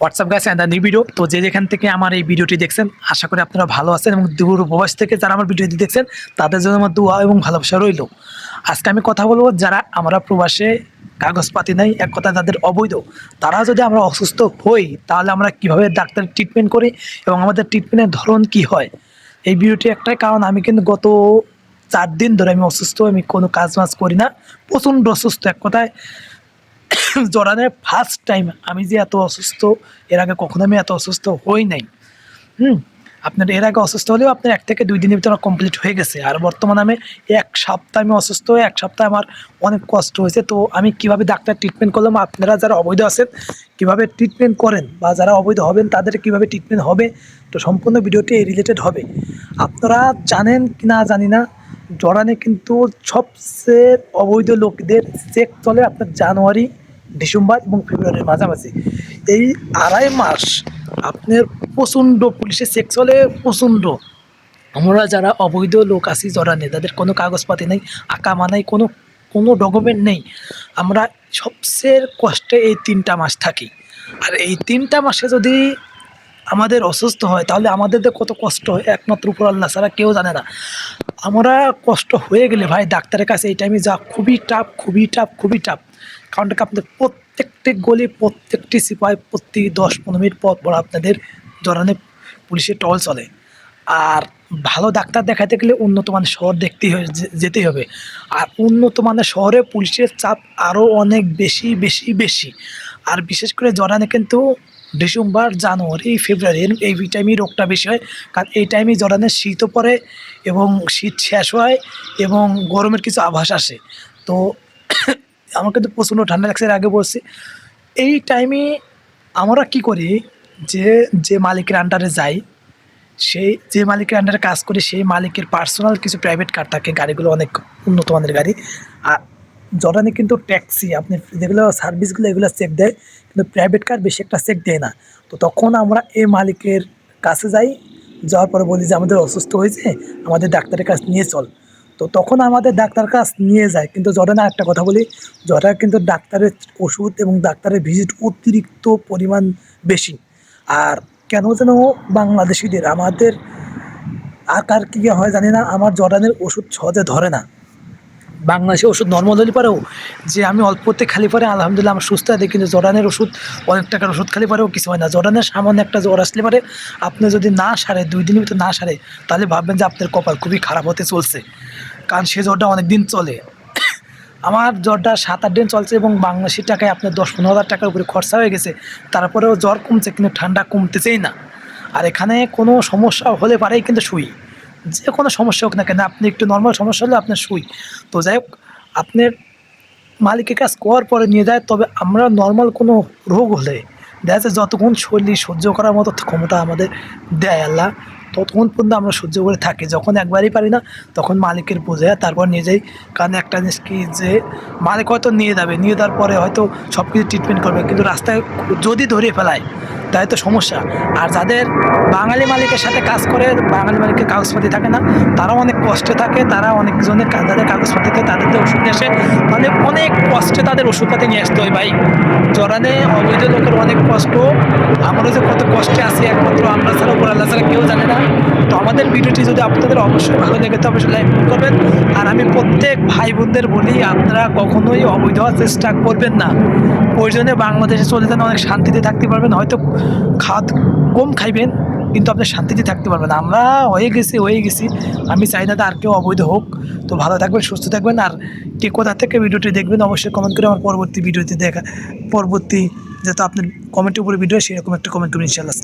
WhatsApp গাছ and new video তো যে যেখান থেকে আমার এই ভিডিওটি দেখছেন, আশা করি আপনারা ভালো আছেন এবং দূর উপবাস থেকে যারা আমার ভিডিওটি দেখছেন, তাদের জন্য আমার দোয়া এবং ভালোবাসা রইল। আজকে আমি কথা বলব যারা আমরা প্রবাসে কাগজপাতি নাই, এক কথা তাদের অবৈধ। তারা যদি আমরা অসুস্থ হই, তাহলে আমরা কীভাবে ডাক্তারের ট্রিটমেন্ট করি এবং আমাদের ট্রিটমেন্টের ধরন কি হয়? এই ভিডিওটি একটাই কারণ, আমি কিন্তু গত চার দিন ধরে আমি অসুস্থ, আমি কোনো কাজ বাজ করি না। প্রচণ্ড অসুস্থ এক কথায়। জড়ানের ফার্স্ট টাইম আমি যে এত অসুস্থ, এর আগে কখনো আমি এত অসুস্থ হই নাই। হুম? আপনার এর আগে অসুস্থ হলেও আপনার এক থেকে দুই দিনের ভিতরে কমপ্লিট হয়ে গেছে। আর বর্তমানে আমি এক সপ্তাহ আমি অসুস্থ হয়ে, এক সপ্তাহ আমার অনেক কষ্ট হয়েছে। তো আমি কীভাবে ডাক্তার ট্রিটমেন্ট করলাম, আপনারা যারা অবৈধ আছেন, কীভাবে ট্রিটমেন্ট করেন বা যারা অবৈধ হবেন, তাদের কীভাবে ট্রিটমেন্ট হবে, তো সম্পূর্ণ ভিডিওটি এই রিলেটেড হবে। আপনারা জানেন কি না জানি না জড়ানে কিন্তু সবচেয়ে অবৈধ লোকদের চেক চলে আপনার জানুয়ারি, ডিসেম্বর এবং ফেব্রুয়ারির মাঝামাঝি। এই আড়াই মাস আপনার প্রচণ্ড পুলিশের চেক চলে, প্রচণ্ড। আমরা যারা অবৈধ লোক আছি জড়ানে, তাদের কোনো কাগজপাতি নেই আঁকা মানাই কোনো কোনো ডকুমেন্ট নেই। আমরা সবচেয়ে কষ্টে এই তিনটা মাস থাকি। আর এই তিনটা মাসে যদি আমাদের অসুস্থ হয়, তাহলে আমাদের কত কষ্ট হয়, একমাত্র উপর আল্লাহ ছাড়া কেউ জানে না। আমরা কষ্ট হয়ে গেলে ভাই ডাক্তারের কাছে এই টাইমে যা খুবই টাফ খুবই টাফ খুবই টাফ কারণ আপনাদের প্রত্যেকটি গলি, প্রত্যেকটি সিপাই প্রতি দশ পনেরো মিনিট পর পর আপনাদের জড়ানে পুলিশের টল চলে। আর ভালো ডাক্তার দেখাতে গেলে উন্নত মানের শহর দেখতেই যেতেই হবে। আর উন্নত মানের শহরে পুলিশের চাপ আরও অনেক বেশি বেশি বেশি। আর বিশেষ করে জরানে কিন্তু ডিসেম্বর, জানুয়ারি, ফেব্রুয়ারি এই টাইমে রোগটা বেশি হয়। কারণ এই টাইমে জড়ানে শীতও পড়ে এবং শীত শেষ হয় এবং গরমের কিছু আভাস আসে। তো আমার কিন্তু প্রচণ্ড ঠান্ডা লাগছে এর আগে বলছি। এই টাইমে আমরা কি করি যে যে মালিকের আন্ডারে যাই সেই যে মালিকের আন্ডারে কাজ করি সেই মালিকের পার্সোনাল কিছু প্রাইভেট কার থাকে, গাড়িগুলো অনেক উন্নত মানের গাড়ি। আর জর্ডানে কিন্তু ট্যাক্সি, আপনি যেগুলো সার্ভিসগুলো এগুলো চেক দেয়, কিন্তু প্রাইভেট কার বেশি একটা চেক দেয় না। তো তখন আমরা এ মালিকের কাছে যাই, যাওয়ার পরে বলি যে আমাদের অসুস্থ হয়েছে, আমাদের ডাক্তারের কাছে নিয়ে চল। তো তখন আমাদের ডাক্তার কাছ নিয়ে যায়, কিন্তু জর্ডানে একটা কথা বলি, জর্ডানে কিন্তু ডাক্তারের ওষুধ এবং ডাক্তারের ভিজিট অতিরিক্ত পরিমাণ বেশি। আর কেন যেন বাংলাদেশিদের, আমাদের আকার কী হয় জানি না, আমার জর্ডানের ওষুধ সহজে ধরে না। বাংলাদেশে ওষুধ নর্মাল হলে পরেও যে আমি অল্পতে খালি পরে আলহামদুলিল্লাহ আমার সুস্থ আছে, কিন্তু জর্ডানের ওষুধ, অনেক টাকার ওষুধ খালি পরেও কিছু হয় না। জর্ডানের সামান্য একটা জ্বর আসলে পারে আপনি যদি না সারে, দুই দিনের ভিতরে না সারে, তাহলে ভাববেন যে আপনার কপাল খুবই খারাপ হতে চলছে। কারণ সে জ্বরটা অনেক দিন চলে। আমার জ্বরটা সাত আট দিন চলছে এবং বাংলাদেশি টাকায় আপনার দশ পনেরো হাজার টাকার উপরে খরচা হয়ে গেছে। তারপরেও জ্বর কমছে, কিন্তু ঠান্ডা কমতেছেই না। আর এখানে কোনো সমস্যা হলে পারেই কিন্তু শুই। যে কোনো সমস্যা হোক না কেন, আপনি একটু নর্মাল সমস্যা হলে আপনার শুই তো যাই হোক, আপনার মালিকের কাজ করার পরে নিয়ে যায়, তবে আমরা নর্মাল কোনো রোগ হলে, দেখা যাচ্ছে যতক্ষণ শরীর সহ্য করার মতো ক্ষমতা আমাদের দেয় আল্লাহ, ততক্ষণ পর্যন্ত আমরা সহ্য করে থাকি। যখন একবারই পারি না, তখন মালিকের বোঝে তারপর নিয়ে যাই। কারণ একটা জিনিস কি যে, মালিক হয়তো নিয়ে যাবে, নিয়ে যাওয়ার পরে হয়তো সব কিছু ট্রিটমেন্ট করবে, কিন্তু রাস্তায় যদি ধরে ফেলায় তাই তো সমস্যা। আর যাদের বাঙালি মালিকের সাথে কাজ করে, বাঙালি মালিকের কাগজপাতি থাকে না, তারাও অনেক কষ্টে থাকে, তারা অনেকজনের যাদের থাকে, তাদের তো ওষুধ আসে। তাহলে অনেক কষ্টে তাদের ওষুধপাতি নিয়ে আসতে হয় ভাই। জরানে অবৈধ লোকের অনেক কষ্ট। আমরা যে কত কষ্টে আছি একমাত্র আমরা ছাড়া উপর আল্লাহ ছাড়া কেউ জানে না। তো আমাদের ভিডিওটি যদি আপনাদের অবশ্যই ভালো লেগে তো অবশ্যই লাইক করবেন। আর আমি প্রত্যেক ভাই বোনদের বলি, আপনারা কখনোই অবৈধ হওয়ার চেষ্টা করবেন না। প্রয়োজনে বাংলাদেশে চলে যান অনেক শান্তিতে থাকতে পারবেন। হয়তো খাদ কম খাইবেন, কিন্তু আপনি শান্তিতে থাকতে পারবেন। আমরা হয়ে গেছি হয়ে গেছি। আমি চাই না আর কেউ অবৈধ হোক। তো ভালো থাকবেন, সুস্থ থাকবেন। আর কে কোথা থেকে ভিডিওটি দেখবেন, অবশ্যই কমেন্ট করে আমার পরবর্তী ভিডিওতে দেখা, পরবর্তী যাতে আপনার কমেন্টের উপরে ভিডিও সেরকম একটা কমেন্ট করবেন ইনশাআল্লাহ।